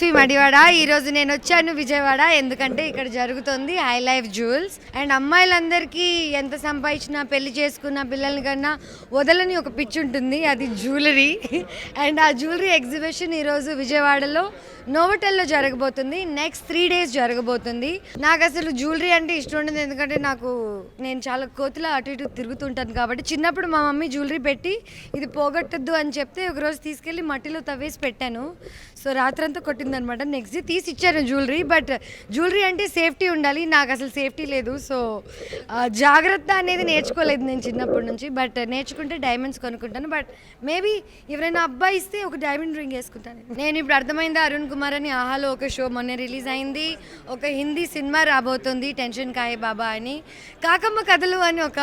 తేజస్వి మడివాడ. ఈ రోజు నేను వచ్చాను విజయవాడ. ఎందుకంటే ఇక్కడ జరుగుతుంది హై లైఫ్ జ్యూవెల్స్ అండ్ అమ్మాయిలందరికీ ఎంత సంపాదించినా పెళ్ళి చేసుకున్న పిల్లల్ని కన్నా వదలని ఒక పిచ్చి ఉంటుంది. అది జ్యువెలరీ. అండ్ ఆ జ్యువెలరీ ఎగ్జిబిషన్ ఈరోజు విజయవాడలో నోవటెల్లో జరగబోతుంది. నెక్స్ట్ త్రీ డేస్ జరగబోతుంది. నాకు అసలు జ్యువెలరీ అంటే ఇష్టం ఉండదు. ఎందుకంటే నాకు నేను చాలా కోతిలా అటు ఇటు తిరుగుతుంటాను కాబట్టి చిన్నప్పుడు మా మమ్మీ జ్యువెలరీ పెట్టి ఇది పోగొట్టద్దు అని చెప్తే ఒకరోజు తీసుకెళ్ళి మట్టిలో తవ్వేసి పెట్టాను. సో రాత్రంతా అనమాట నెక్స్ట్ డే తీసి ఇచ్చాను జ్యువెలరీ బట్ జ్యువెలరీ అంటే సేఫ్టీ ఉండాలి. నాకు అసలు సేఫ్టీ లేదు. సో జాగ్రత్త అనేది నేర్చుకోలేదు నేను చిన్నప్పటి నుంచి. బట్ నేర్చుకుంటే డైమండ్స్ కొనుక్కుంటాను. బట్ మేబీ ఎవరైనా అబ్బాయి ఇస్తే ఒక డైమండ్ రింగ్ వేసుకుంటాను. నేను ఇప్పుడు అర్థమైంది అరుణ్ కుమార్ అని? ఆహాలో ఒక షో మొన్న రిలీజ్ అయింది. ఒక హిందీ సినిమా రాబోతుంది. టెన్షన్ కాయ బాబా అని. కాకమ్మ కథలు అని ఒక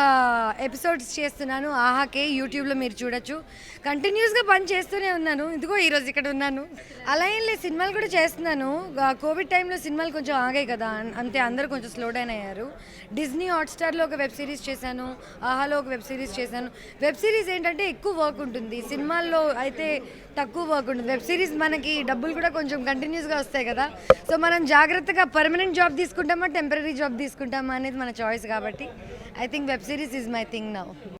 ఎపిసోడ్స్ చేస్తున్నాను. ఆహాకే యూట్యూబ్లో మీరు చూడొచ్చు. కంటిన్యూస్గా పని చేస్తూనే ఉన్నాను. ఇదిగో ఈరోజు ఇక్కడ ఉన్నాను. అలా ఏం లేదు. సినిమాలు కూడా చేస్తున్నాను. కోవిడ్ టైంలో సినిమాలు కొంచెం ఆగాయి కదా. అంతే అందరూ కొంచెం స్లో డౌన్ అయ్యారు. డిజ్నీ హాట్స్టార్లో ఒక వెబ్ సిరీస్ చేశాను. ఆహాలో ఒక వెబ్ సిరీస్ చేశాను. వెబ్ సిరీస్ ఏంటంటే ఎక్కువ వర్క్ ఉంటుంది. సినిమాల్లో అయితే తక్కువ వర్క్ ఉంటుంది. వెబ్ సిరీస్ మనకి డబ్బులు కూడా కొంచెం కంటిన్యూస్గా వస్తాయి కదా. సో మనం జాగ్రత్తగా పర్మనెంట్ జాబ్ తీసుకుంటామా టెంపరీ జాబ్ తీసుకుంటామా అనేది మన చాయిస్ కాబట్టి I think web series is my thing now.